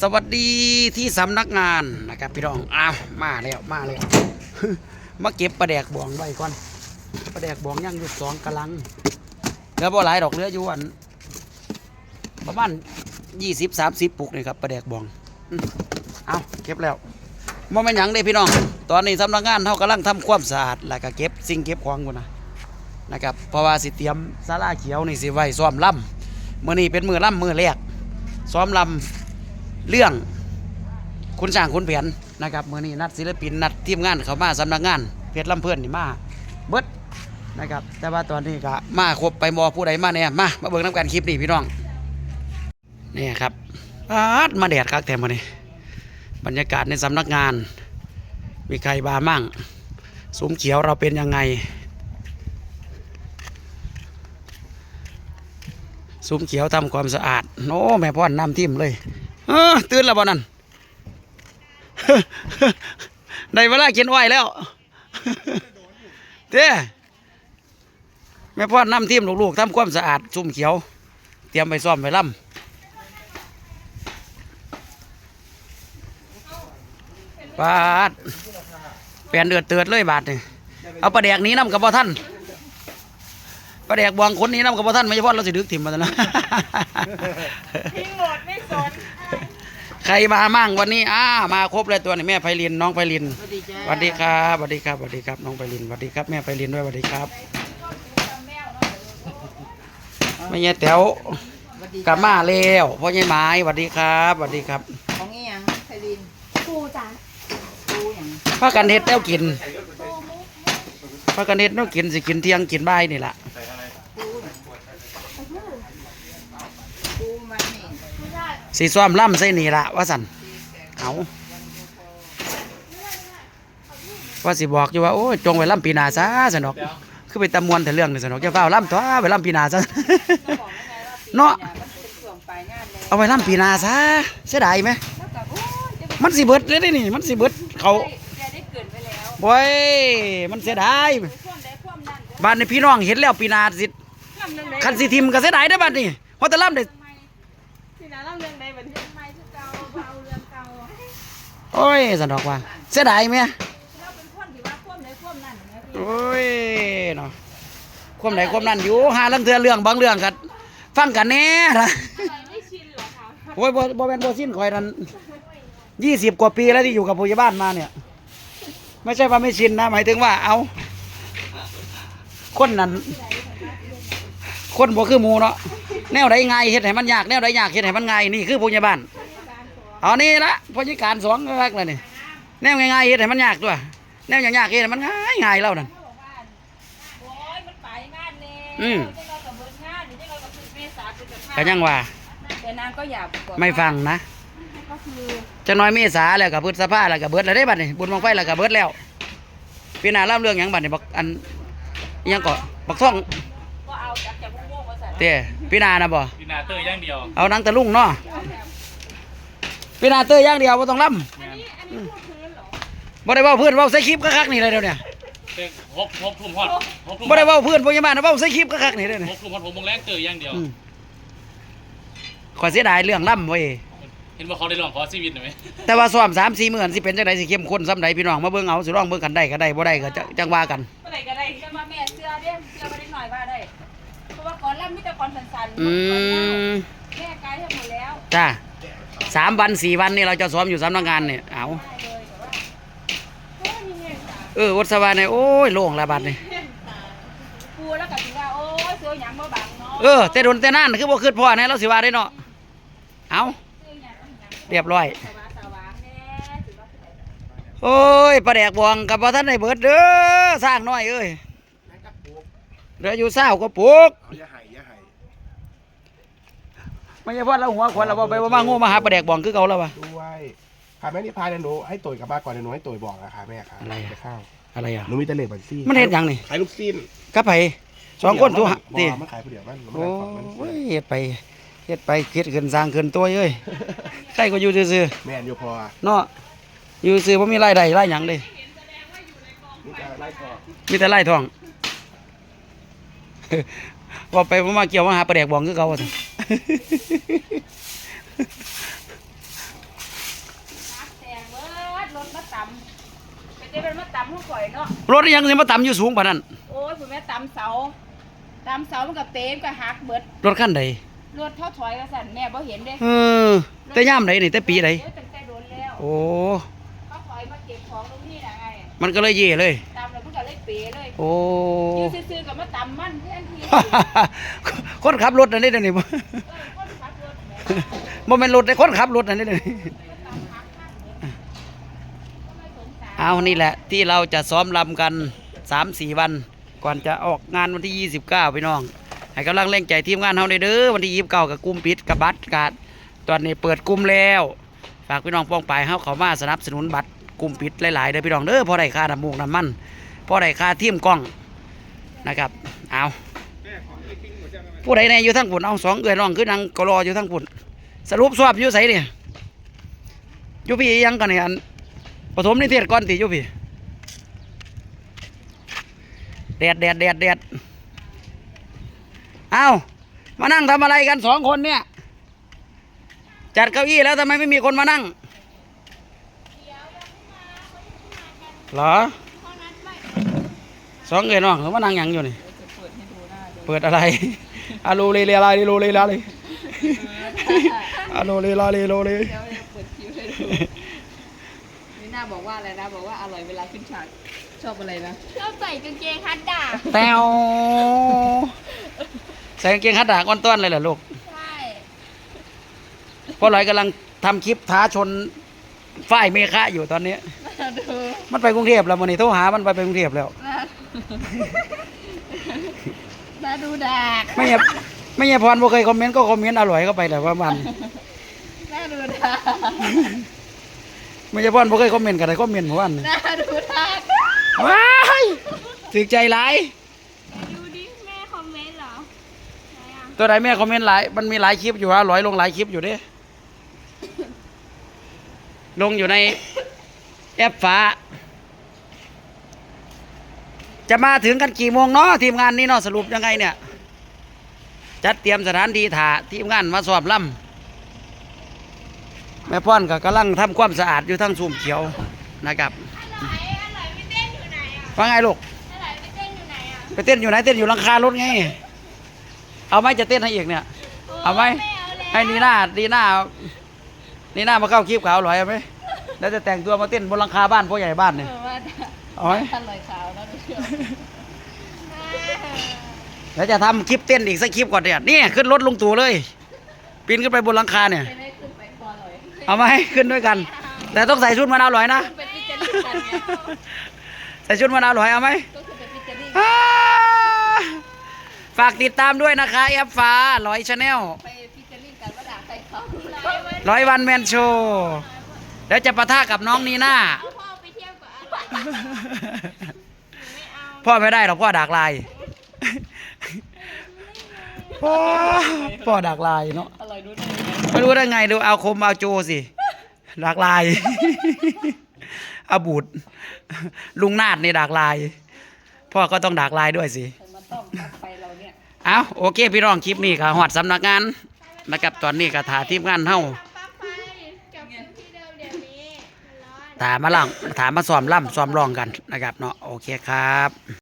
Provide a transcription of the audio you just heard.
สวัสดีที่สำนักงานนะครับพี่น้องอ้าวมาแล้วมาแล้วมาเก็บปลาแดกบวงไว้ก่อนปลาแดกบวงยังอยู่สองกะลังเหลือบ่หลายดอกเหลืออยู่อันประมาณยี่สิบสามสิบปุกนี่ครับปลาแดกบวงเอาเก็บแล้วบ่แม่หยังเด้พี่น้อง ตอนนี้สำนักงานเขากำลังทำความสะอาดแล้วก็เก็บสิ่งเก็บของกูนะนะครับเพราะว่าสิเตรียมศาลาเขียวนี่สิไว้ซ้อมล่ำมื้อนี้เป็นมือล่ำมือแรกซ้อมล่ำ เรื่องคุณสร้างคุณแผนนะครับมื่อนี้นัดศิลปินนัดทีมงานเขามาสำนักงานเพชรลำเพื่อนนี่มาเบิดนะครับ แต่ว่าตอนนี้ก็มาครบไปมอผู้ใดมาเนี่ยมามาเบิ่งน้ำกันคลิปนี่พี่น้องนี่ครับอาดมาแดดคักแต่มานี่บรรยากาศในสำนักงาน มีใครบามั่งสุมเขียวเราเป็นยังไงซุ้มเขียวทำความสะอาดโอ้แม่พ่อนนำทิมเลย เออตื่นแล้วบ่นั่นได้เวลากินอ้อยแล้วเด้แม่พ่อนำทีมลูกๆทำความสะอาดซุ่มเขียว เตรียมไปซ่อมไปล่ำปาดเปลี่ยนเดือดเตือดเลยบาทนี่เอาปลาแดกนี้น้ำกับบ่ท่าน ปลาแดกบวงคนหนี้น้ำกับบ่ท่านไม่ใช่พ่อเราสิดึกถิ่มมาแล้วนะ ทิ้งหมดไม่สนใครมามั่งวันนี้อ้ามาครบเลยตัวนี้แม่ไพลินน้องไพลินสวัสดีจ้าสวัสดีครับสวัสดีครับสวัสดีครับน้องไพลินสวัสดีครับแม่ไพลินด้วยสวัสดีครับไม่ใช่แต๋วสวัสดีกลับมาแล้วพ่อใหญ่ไม้สวัสดีครับสวัสดีครับของอีหยังไพลินปูจ้ะปูหยังพากันเฮ็ดแล้วกินพากันเฮ็ดแล้วกินสิกินเที่ยงกินบ่ายนี่แหละ ปูหยังปูมันนี่ ไม่ใช่ สีซ้อมล่ำใส่นี่ละว่าสันเอาว่าสิบอกอยู่ว่าโอ้ยจงไว้ล่ำปีหนาซะสนอกคือไปตำมวนแต่เรื่องนี่สนอกจะเฝ้าล่ำตัวไปล่ำปีหนาซะเนาะมันเป็นช่วงปลายงานเลยเอาไปล่ำปีหนาซะเสียดายไหมแล้วก็โอ้ยจะมันสิเบิดเลยเด้นี่ มันสิเบิดเขาแกได้เกิดไปแล้วโว้ยมันเสียดายช่วงใดช่วงนั้นเด้อบ้านในพี่น้องเห็นแล้วปีหนาสิทำเรื่องใดคันสิทิมก็เสียดายได้อบ้านนี่เพราะแต่ล่ำได้ที่ น้าเล่าเรื่องใดบัดนี้ทำไมคือเก่าเอาเรื่องเก่าโอ้ยสนอกว่า เสียดายไหมเราเป็นคนที่ว่าความใดความนั้นนะพี่โอ้ยเนาะความไหนความนั้นอยู่หาลังเทือเรื่องบางเรื่องกันฟังกันแน่นะไม่ชินเหรอคะโอ้ยบ่บ่เป็นบ่สิ้นข่อยนั้นยี่สิบกว่าปีแล้วที่อยู่กับผู้ใหญ่บ้านมาเนี่ย ไม่ใช่ว่าไม่ชินนะหมายถึงว่าเอา คนนั้น คนบ่คือหมูเนาะ แนวใดง่ายเฮ็ดให้มันยากแนวใดยากเฮ็ดให้มันง่ายนี่คือผู้ใหญ่บ้านเอานี่ละผู้จัดการสองรักเลยนี่แนวง่ายๆเฮ็ดให้มันยากตัวแนวยากๆเฮ็ดให้มันง่ายง่ายๆแล้วนั่นโอ้ยมันไปงานแน่อืมเจ้าเรากับเบิดงานเดี๋ยวเจ้าเรากับเมษาเป็นกับก็ยังว่าแต่นางก็อยากบอกไม่ฟังนะก็คือจะน้อยเมษาแล้วกับพฤษภาแล้วกับเบิดแล้วได้บัดนี่บุญบังไฟแล้วกับเบิดแล้วพี่นาเล่าเรื่องหยังบัดนี่บักอันอิหยังก็บักท่อง เต้พี่นานะบ่ดินาเตอร์อย่างเดียวเอาหนังตะลุงเนาะพี่นาเตอร์อย่างเดียวบ่ต้องล่ำบ่ได้เว้าเพื่อนเว้าใส่คลิปคักๆนี่เลยเดี๋ยวเนี้เตอร์หกหกทุ่มฮอดหกทุ่มบ่ได้เว้าเพื่อนบ่ยามานะเว้าใส่คลิปคักๆนี่เด้อหนี่กทุ่มฮอดหกโมงแรงเตอร์อย่างเดียวอืมขอยเสียดายเรื่องล่ำเว้ยเห็นว่าเขาได้ลองขอชีวิตหน่อยไหมแต่ว่าซ้อม3 4มื้อสิเป็นจังไดสิเข้มข้นส่ำใดพี่น้องมาเบิ่งเอาสิลองเบิ่งกันได้ก็ได้บ่ได้ก็จะจังว่ากันเมื่อไหร่ก็ได้จะมาแม่เสื้อเด้เสื้อมาได้หน่อยว่าได้ เพราะว่าก่อนล่ำมีแต่ก่อนสันๆอืมแม่กายให้หมดแล้วจ้าสามวันสี่วันนี่เราจะซ้อมอยู่สำนักงานเนี่ยเอาได้เลยแต่ว่าโอ้ยมีเงี้ยตาเออวัดสวาเนี่ยโอ้ยโล่งละบัดนี่ปูแล้วกับที่ว่าโอ้ยเสื้อหยังบ่บังเนาะเออแต่โดนแต่นั่นคือบ่คืดพ่อเนี่ยเราสิว่าได้เนาะเอาเสื้อหยังบ่หยังเรียบร้อย สว่างสว่างแน่ถือว่าคือโอ้ยปลาแดกบวงกับบ่ท่านได้เบิดเด้อสร้างน้อยเอ้ย เหลืออยู่เศร้าก็ปลูกเอาอย่าใหายอย่าใหายไม่ใช่พ่อเราหัวควันเราบ่ไปบ่มาโง่มาหาปลาแดกบวงคือเก่าแล้ววะ ด้วยค่ะแม่นี่พายเดี๋ยวหนูให้ตุ๋ยกลับบ้านก่อนเดี๋ยวหนูให้ตุ๋ยบอกนะคะแม่ค่ะอะไรอะปข้าวอะไรอะ หนูมีแต่เหล็กบัญชีมันเฮ็ดหยังนี่ขายลูกซีนกับไผสองคนทุกหะติติมันขายผู้เดียวมันมันโอ้ขายของมันยเฮ็ดไปเฮ็ดไปเฮ็ดขึ้นสร้างขึ้นตัวเอ้ยใครก็อยู่ซื่อแม่นอยู่พอๆเนาะอยู่ซื่อบ่มีรายได้รายหยังเลยนี่จะไล่ก่อนมีแต่ไล่ทอง ว่าไปมาเกี่ยวว่าหาประเดกบองก็เขาว่ารถยังสิมาต่ำอยู่สูงปานนั้น โอ้ยผมแม่ต่ำเสาต่ำเสามันกับเต็มก็หักเบิด รถขั้นหนรถเท่าถอยกระสันแม่บ่เห็นเด้เออแต่ย่ามไหนนี่แต่ปีไหนโอ้เขาถอยมาเก็บของตรงนี้ไงมันก็เลยเย่เลย ป๋เลยโอ้อยู่ซื่อๆกับมาตำมันแทนทีคนขับรถนั่นนี่เดี๋ยวนี้บ่เออคนขับรถแหม่บ่แม่นรถแต่คนขับรถนั่นนี่เดี๋ยวนี้ตำหักข้างเบิดก็ไม่สงสารเอานี่แหละ ที่เราจะซ้อมลำกัน 3-4 วัน ก่อนจะออกงานวันที่ 29 พี่น้อง ให้กำลังแรงใจทีมงานเฮาได้เด้อวันที่ 29กับกลุ่มปิดกับบัตรกาดตอนนี้เปิดกลุ่มแล้ว ฝากพี่น้องป้องไปเฮาเขามาสนับสนุนบัตรกลุ่มปิดหลายๆเด้อพี่น้องเด้อพอได้ค่าน้ำมูกน้ำมันพ อได้ค่าทีมกล้องนะครับเอาผู้ใดแน่อยู่ทั้งปุ่นเอาสองเอื้อน้องคือนังกรออยู่ทั้งปุ่นสรุปสอบอยู่ไสเนี่ยอยู่พี่ยังกันเนี่ยอันปฐมนิเทศก่อนติอยู่พี่แดดแดดแดดแดดเอามานั่งทำอะไรกันสองคนเนี่ย จัดเก้าอี้แล้วทำไมไม่มีคนมานั่ง เหรอ สองเอ๋ยน้องเขามานั่งหยังอยู่นี่ เปิดอะไร อะโลเลเลลาเลโลเลลาเลอะโลเลลาเลโลเลเดี๋ยวเปิดคิวให้ดูนี่น่าบอกว่าอะไรนะ บอกว่าอร่อยเวลาขึ้นฉากชอบอะไรนะชอบใส่กางเกงฮัตดาแตวใส่กางเกงฮัดดาก้อนต้อนเลยเหรอลูกใช่พ่อลอยกำลังทำคลิปท้าชนฝ้ายเมฆะอยู่ตอนนี้น่าดูมันไปกรุงเทพแล้ววันนี้โทรหามันไปไปกรุงเทพแล้ว น่าน่าดูดากไม่ใช่ไม่ใช่พรบ่เคยคอมเมนต์ก็คอมเมนต์อร่อยเข้าไปแหละว่ามันน่าดูดากไม่ใช่พรบ่เคยคอมเมนต์กันได้คอมเมนต์เมื่อวานนี่น่าดูดากว้ายถึกใจหลายดูดิแม่คอมเมนต์เหรอไหนอะตัวใดแม่คอมเมนต์หลายมันมีหลายคลิปอยู่ฮะร้อยลงหลายคลิปอยู่เด้ลงอยู่ในแอปฟ้า จะมาถึงกันกี่โมงเนาะทีมงานนี้เนาะสรุปยังไงเนี่ย จัดเตรียมสถานที่ถ่าทีมงานมาสอบล่ำแม่พ่อนก็กำลังทำความสะอาดอยู่ทั้งสุ่มเขียวนะครับอร่อยอร่อยไปเต้นอยู่ไหนอะว่าไงลูกอร่อยไปเต้นอยู่ไหนอะไปเต้นอยู่ไหนเต้นอยู่หลังคารถไง เอาไหมจะเต้นให้อีกเนี่ย เอาไหมไม่เอาแล้วให้นีน่าดีน่านีน่ามาเข้าคลิปขาวหน่อยเอาไหมแล้วจะแต่งตัวมาเต้นบนหลังคาบ้านพ่อใหญ่บ้านเนี่ย เออว่าเอาไหมอร่อยขาวนะดูเชียวแล้วจะทำคลิปเต้นอีกสักคลิปก่อนเนี่ยนี่ขึ้นรถลุงตู่เลย ปีนขึ้นไปบนหลังคาเนี่ย ไม่ได้ขึ้นไปพอเลยเอาไหมขึ้นด้วยกัน แต่ต้องใส่ชุดมะนาวลอยนะ ขึ้นไปพิจารณากันไงใส่ชุดมะนาวลอยเอาไหมก็ขึ้นไปพิจารณาอ่าฝากติดตามด้วยนะคะแอปฟ้าลอยชาแนลไปพิจารณากันว่าด่าใครเขาร้อยวันแมนโชว์แล้วจะปะทะกับน้องนีน่า พ่อไม่ได้หรอกพ่อดักลาย พ่อพ่อดักลายเนาะอร่อยดูได้ไงไม่รู้ได้ไงดูเอาคมเอาโจสิดักลายเอาบูดลุงนาดนี่ดักลาย พ่อก็ต้องดักลายด้วยสิ แต่มันต้องตัดไปเราเนี่ย เอาโอเค พี่น้องคลิปนี้ก็หอดสำนักงานนะครับตอนนี้ก็ถ่ายทีมงานเฮา ปลั๊กไฟกลับที่เดิมเดี๋ยวนี้มันร้อน ถามมาล่างถามมาซ้อมล่ำซ้อมร้องกันนะครับเนาะโอเคครับ